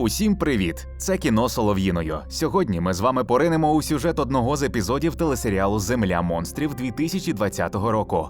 Усім привіт! Це кіно Солов'їною. Сьогодні ми з вами поринемо у сюжет одного з епізодів телесеріалу Земля монстрів 2020 року.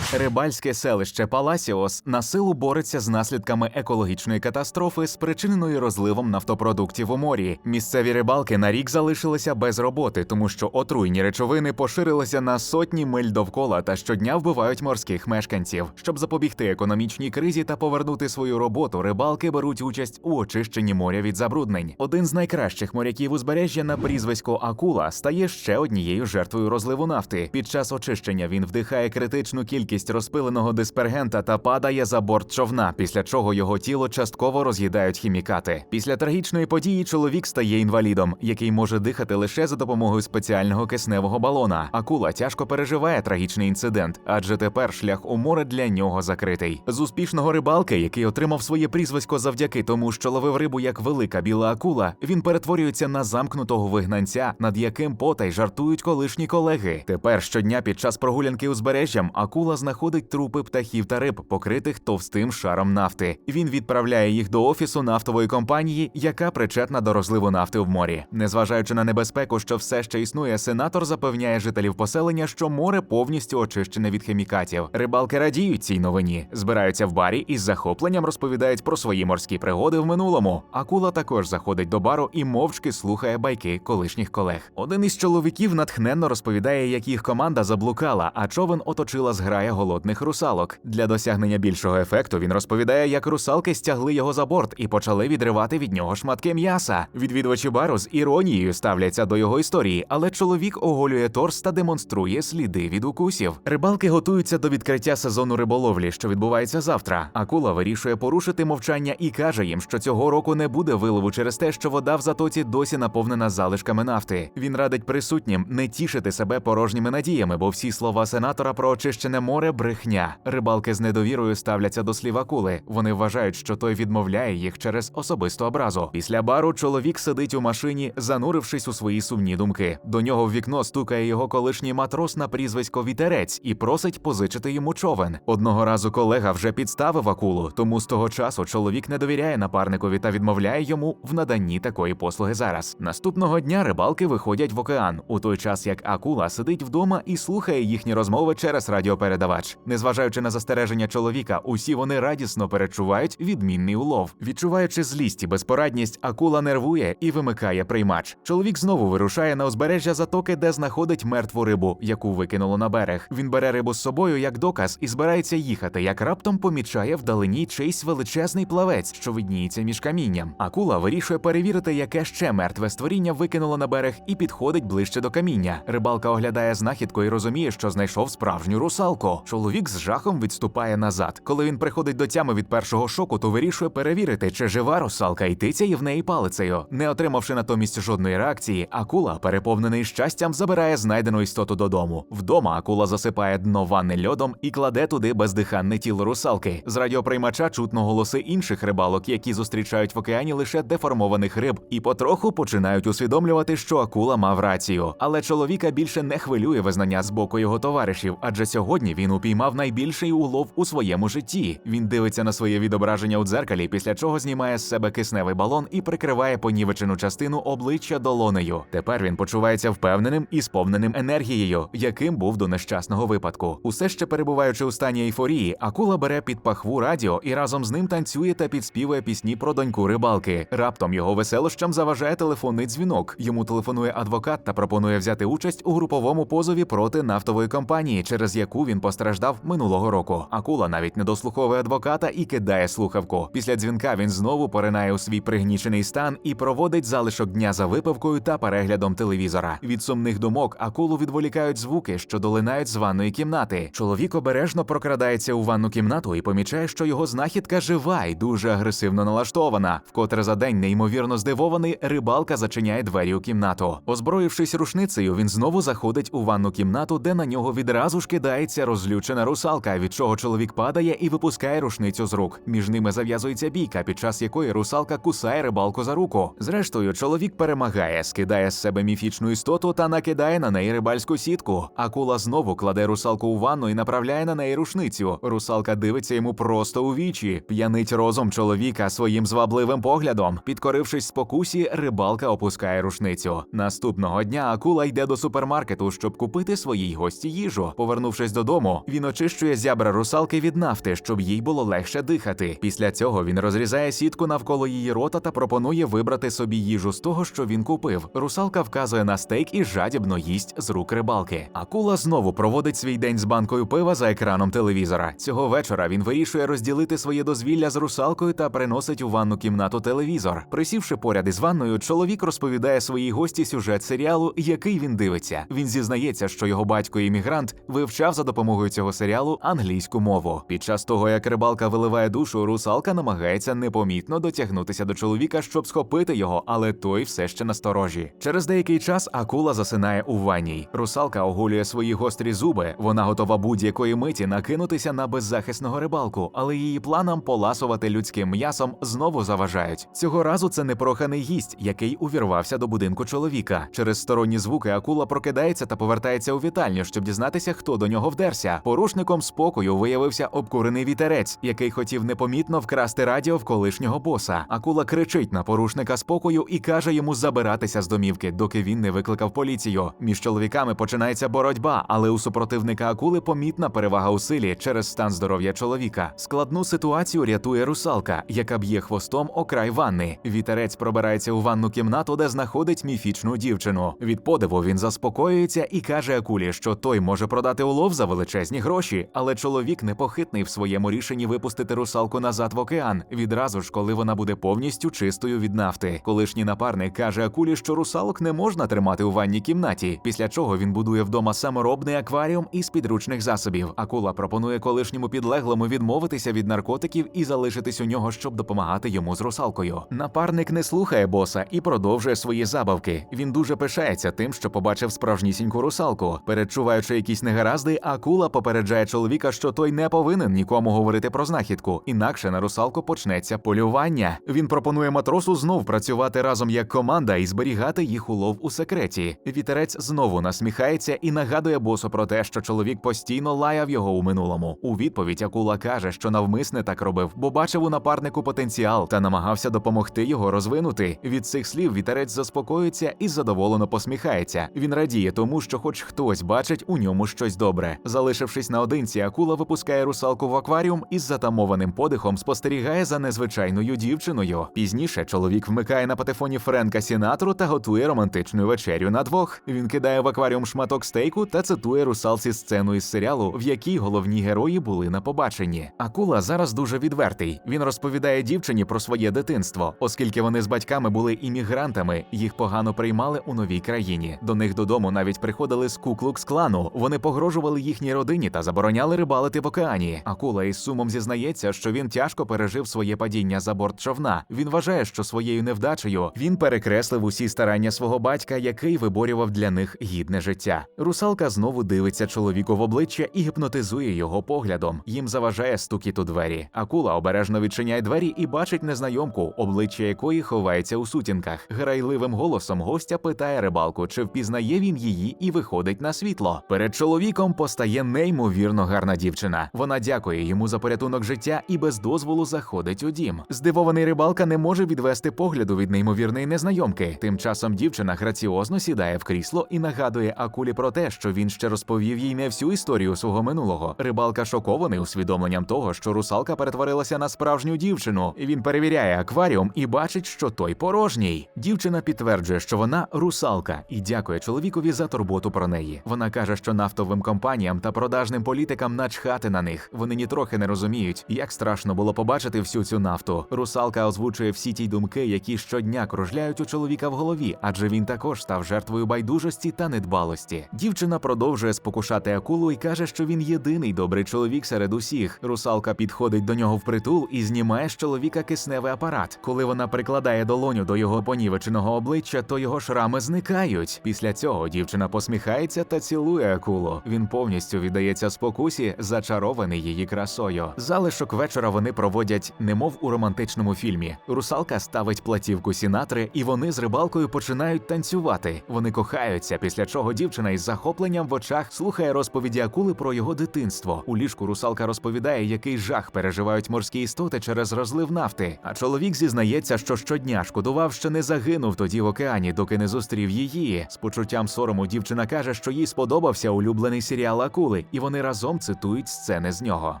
Рибальське селище Паласіос на силу бореться з наслідками екологічної катастрофи, спричиненої розливом нафтопродуктів у морі. Місцеві рибалки на рік залишилися без роботи, тому що отруйні речовини поширилися на сотні миль довкола та щодня вбивають морських мешканців. Щоб запобігти економічній кризі та повернути свою роботу, рибалки беруть участь у очищенні моря від забруднень. Один з найкращих моряків узбережжя на прізвисько Акула стає ще однією жертвою розливу нафти. Під час очищення він вдихає критичну кількість розпиленого диспергента та падає за борт човна, після чого його тіло частково роз'їдають хімікати. Після трагічної події чоловік стає інвалідом, який може дихати лише за допомогою спеціального кисневого балона. Акула тяжко переживає трагічний інцидент, адже тепер шлях у море для нього закритий. З успішного рибалки, який отримав своє прізвисько завдяки тому, що ловив рибу як велика біла акула, він перетворюється на замкнутого вигнанця, над яким потай жартують колишні колеги. Тепер щодня під час прогулянки узбережжям акула знаходить трупи птахів та риб, покритих товстим шаром нафти. Він відправляє їх до офісу нафтової компанії, яка причетна до розливу нафти в морі. Незважаючи на небезпеку, що все ще існує, сенатор запевняє жителів поселення, що море повністю очищене від хімікатів. Рибалки радіють цій новині, збираються в барі і з захопленням розповідають про свої морські пригоди в минулому. Акула також заходить до бару і мовчки слухає байки колишніх колег. Один із чоловіків натхненно розповідає, як їх команда заблукала, а човен оточила зграя голодних русалок. Для досягнення більшого ефекту він розповідає, як русалки стягли його за борт і почали відривати від нього шматки м'яса. Відвідувачі бару з іронією ставляться до його історії, але чоловік оголює торс та демонструє сліди від укусів. Рибалки готуються до відкриття сезону риболовлі, що відбувається завтра. Акула вирішує порушити мовчання і каже їм, що цього року не буде вилову через те, що вода в затоці досі наповнена залишками нафти. Він радить присутнім не тішити себе порожніми надіями, бо всі слова сенатора про очищене море брехня. Рибалки з недовірою ставляться до слів акули. Вони вважають, що той відмовляє їх через особисту образу. Після бару чоловік сидить у машині, занурившись у свої сумні думки. До нього в вікно стукає його колишній матрос на прізвисько Вітерець і просить позичити йому човен. Одного разу колега вже підставив акулу, тому з того часу чоловік не довіряє напарникові та відмовляє йому в наданні такої послуги зараз. Наступного дня рибалки виходять в океан, у той час як акула сидить вдома і слухає їхні розмови через радіопередавач. Незважаючи на застереження чоловіка, усі вони радісно перечувають відмінний улов. Відчуваючи злість і безпорадність, акула нервує і вимикає приймач. Чоловік знову вирушає на узбережжя затоки, де знаходить мертву рибу, яку викинуло на берег. Він бере рибу з собою як доказ і збирається їхати, як раптом помічає вдалині чийсь величезний плавець, що видніється між камінням. Акула вирішує перевірити, яке ще мертве створіння викинуло на берег, і підходить ближче до каміння. Рибалка оглядає знахідку і розуміє, що знайшов справжню русалку. Чоловік з жахом відступає назад. Коли він приходить до тями від першого шоку, то вирішує перевірити, чи жива русалка і тицяє в неї палицею. Не отримавши натомість жодної реакції, акула, переповнений щастям, забирає знайдену істоту додому. Вдома акула засипає дно ванни льодом і кладе туди бездиханне тіло русалки. З радіоприймача чутно голоси інших рибалок, які зустрічають в океані лише деформованих риб, і потроху починають усвідомлювати, що акула мав рацію. Але чоловіка більше не хвилює визнання з боку його товаришів, адже сьогодні він упіймав найбільший улов у своєму житті. Він дивиться на своє відображення у дзеркалі, після чого знімає з себе кисневий балон і прикриває понівечену частину обличчя долонею. Тепер він почувається впевненим і сповненим енергією, яким був до нещасного випадку. Усе ще перебуваючи у стані ейфорії, акула бере під пахву радіо і разом з ним танцює та підспівує пісні про доньку рибалки. Раптом його веселощам заважає телефонний дзвінок. Йому телефонує адвокат та пропонує взяти участь у груповому позові проти нафтової компанії, через яку він постраждав минулого року. Акула навіть не дослуховує адвоката і кидає слухавку. Після дзвінка він знову поринає у свій пригнічений стан і проводить залишок дня за випивкою та переглядом телевізора. Від сумних думок акулу відволікають звуки, що долинають з ванної кімнати. Чоловік обережно прокрадається у ванну кімнату і помічає, що його знахідка жива і дуже агресивно налаштована. Вкотре за день неймовірно здивований, рибалка зачиняє двері у кімнату. Озброївшись рушницею, він знову заходить у ванну кімнату, де на нього відразу ж кидається розлючений розлючена русалка, від чого чоловік падає і випускає рушницю з рук. Між ними зав'язується бійка, під час якої русалка кусає рибалку за руку. Зрештою, чоловік перемагає, скидає з себе міфічну істоту та накидає на неї рибальську сітку. Акула знову кладе русалку у ванну і направляє на неї рушницю. Русалка дивиться йому просто у вічі, п'янить розум чоловіка своїм звабливим поглядом. Підкорившись спокусі, рибалка опускає рушницю. Наступного дня акула йде до супермаркету, щоб купити своїй гості їжу. Повернувшись додому, він очищує зябра русалки від нафти, щоб їй було легше дихати. Після цього він розрізає сітку навколо її рота та пропонує вибрати собі їжу з того, що він купив. Русалка вказує на стейк і жадібно їсть з рук рибалки. Акула знову проводить свій день з банкою пива за екраном телевізора. Цього вечора він вирішує розділити своє дозвілля з русалкою та приносить у ванну кімнату телевізор. Присівши поряд із ванною, чоловік розповідає своїй гості сюжет серіалу, який він дивиться. Він зізнається, що його батько іммігрант вивчав за допомогою цього серіалу англійську мову. Під час того, як рибалка виливає душу, русалка намагається непомітно дотягнутися до чоловіка, щоб схопити його, але той все ще насторожі. Через деякий час акула засинає у ванній. Русалка оголює свої гострі зуби. Вона готова будь-якої миті накинутися на беззахисного рибалку, але її планам поласувати людським м'ясом знову заважають. Цього разу це непроханий гість, який увірвався до будинку чоловіка. Через сторонні звуки акула прокидається та повертається у вітальню, щоб дізнатися, хто до нього вдерся. Порушником спокою виявився обкурений вітерець, який хотів непомітно вкрасти радіо в колишнього боса. Акула кричить на порушника спокою і каже йому забиратися з домівки, доки він не викликав поліцію. Між чоловіками починається боротьба, але у супротивника акули помітна перевага у силі через стан здоров'я чоловіка. Складну ситуацію рятує русалка, яка б'є хвостом о край ванни. Вітерець пробирається у ванну кімнату, де знаходить міфічну дівчину. Від подиву він заспокоюється і каже акулі, що той може продати улов за величезні гроші, але чоловік непохитний в своєму рішенні випустити русалку назад в океан, відразу ж, коли вона буде повністю чистою від нафти. Колишній напарник каже акулі, що русалок не можна тримати у ванній кімнаті, після чого він будує вдома саморобний акваріум із підручних засобів. Акула пропонує колишньому підлеглому відмовитися від наркотиків і залишитись у нього, щоб допомагати йому з русалкою. Напарник не слухає боса і продовжує свої забавки. Він дуже пишається тим, що побачив справжнісіньку русалку. Передчуваючи якісь негаразди, акула попереджає чоловіка, що той не повинен нікому говорити про знахідку, інакше на русалку почнеться полювання. Він пропонує матросу знов працювати разом як команда і зберігати їх улов у секреті. Вітерець знову насміхається і нагадує босу про те, що чоловік постійно лаяв його у минулому. У відповідь акула каже, що навмисне так робив, бо бачив у напарнику потенціал та намагався допомогти його розвинути. Від цих слів вітерець заспокоїться і задоволено посміхається. Він радіє тому, що хоч хтось бачить у ньому щось добре. Залишившись наодинці, акула випускає русалку в акваріум і з затамованим подихом спостерігає за незвичайною дівчиною. Пізніше чоловік вмикає на патефоні Френка Сінатру та готує романтичну вечерю на двох. Він кидає в акваріум шматок стейку та цитує русалці сцену із серіалу, в якій головні герої були на побаченні. Акула зараз дуже відвертий. Він розповідає дівчині про своє дитинство, оскільки вони з батьками були іммігрантами, їх погано приймали у новій країні. До них додому навіть приходили з куклукс клану. Вони погрожували їхній родині та забороняли рибалити в океані. Акула із сумом зізнається, що він тяжко пережив своє падіння за борт човна. Він вважає, що своєю невдачею він перекреслив усі старання свого батька, який виборював для них гідне життя. Русалка знову дивиться чоловіку в обличчя і гіпнотизує його поглядом. Їм заважає стукіт у двері. Акула обережно відчиняє двері і бачить незнайомку, обличчя якої ховається у сутінках. Грайливим голосом гостя питає рибалку, чи впізнає він її і виходить на світло. Перед чоловіком постає неймовірно гарна дівчина. Вона дякує йому за порятунок життя і без дозволу заходить у дім. Здивований рибалка не може відвести погляду від неймовірної незнайомки. Тим часом дівчина граціозно сідає в крісло і нагадує акулі про те, що він ще розповів їй не всю історію свого минулого. Рибалка шокований усвідомленням того, що русалка перетворилася на справжню дівчину. Він перевіряє акваріум і бачить, що той порожній. Дівчина підтверджує, що вона русалка, і дякує чоловікові за турботу про неї. Вона каже, що нафтовим компаніям та продажним політикам начхати на них. Вони нітрохи не розуміють, як страшно було побачити всю цю нафту. Русалка озвучує всі ті думки, які щодня кружляють у чоловіка в голові, адже він також став жертвою байдужості та недбалості. Дівчина продовжує спокушати акулу і каже, що він єдиний добрий чоловік серед усіх. Русалка підходить до нього впритул і знімає з чоловіка кисневий апарат. Коли вона прикладає долоню до його понівеченого обличчя, то його шрами зникають. Після цього дівчина посміхається та цілує акулу. Він повністю піддається спокусі, зачарований її красою. Залишок вечора вони проводять, немов у романтичному фільмі. Русалка ставить платівку сінатри, і вони з рибалкою починають танцювати. Вони кохаються, після чого дівчина із захопленням в очах слухає розповіді акули про його дитинство. У ліжку русалка розповідає, який жах переживають морські істоти через розлив нафти. А чоловік зізнається, що щодня шкодував, що не загинув тоді в океані, доки не зустрів її. З почуттям сорому дівчина каже, що їй сподобався улюблений серіал Акули, і вони разом цитують сцени з нього.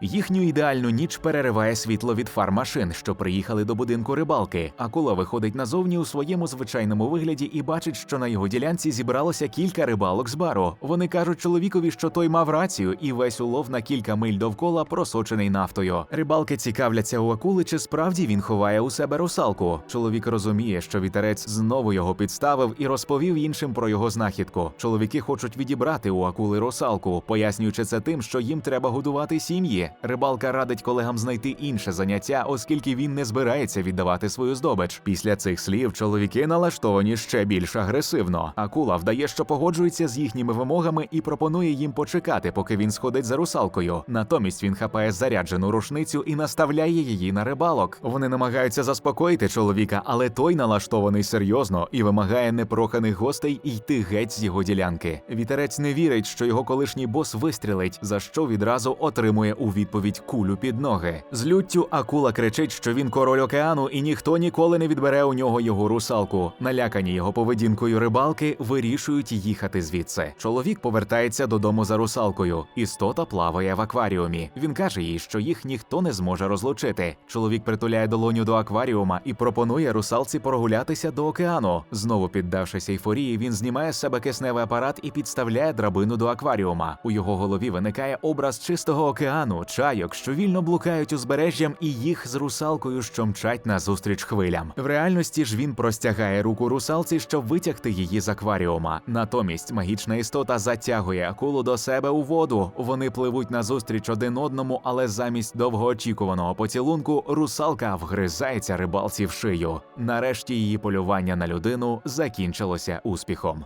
Їхню ідеальну ніч перериває світло від фар машин, що приїхали до будинку рибалки. Акула виходить назовні у своєму звичайному вигляді і бачить, що на його ділянці зібралося кілька рибалок з бару. Вони кажуть чоловікові, що той мав рацію, і весь улов на кілька миль довкола просочений нафтою. Рибалки цікавляться у акули, чи справді він ховає у себе русалку. Чоловік розуміє, що вітерець знову його підставив і розповів іншим про його знахідку. Чоловіки хочуть відібрати у акули русалку, пояснюючи це тим, що їм треба годувати сім'ї. Рибалка радить колегам знайти інше заняття, оскільки він не збирається віддавати свою здобич. Після цих слів чоловіки налаштовані ще більш агресивно. Акула вдає, що погоджується з їхніми вимогами і пропонує їм почекати, поки він сходить за русалкою. Натомість він хапає заряджену рушницю і наставляє її на рибалок. Вони намагаються заспокоїти чоловіка, але той налаштований серйозно і вимагає непроханих гостей йти геть з його ділянки. Вітерець не вірить, що його колишній бос вистрілить, за що відразу отримує у відповідь кулю під ноги. З люттю акула кричить, що він король океану, і ніхто ніколи не відбере у нього його русалку. Налякані його поведінкою рибалки вирішують їхати звідси. Чоловік повертається додому за русалкою. Істота плаває в акваріумі. Він каже їй, що їх ніхто не зможе розлучити. Чоловік притуляє долоню до акваріума і пропонує русалці прогулятися до океану. Знову піддавшись ейфорії, він знімає з себе кисневий апарат і підставляє драбину до акваріума. У його голові виникає образ чистого океану, чайок, що вільно блукають узбережжям, і їх з русалкою, що мчать назустріч хвилям. В реальності ж він простягає руку русалці, щоб витягти її з акваріума. Натомість магічна істота затягує акулу до себе у воду. Вони пливуть назустріч один одному, але замість довгоочікуваного поцілунку русалка вгризається рибалці в шию. Нарешті її полювання на людину закінчилося успіхом.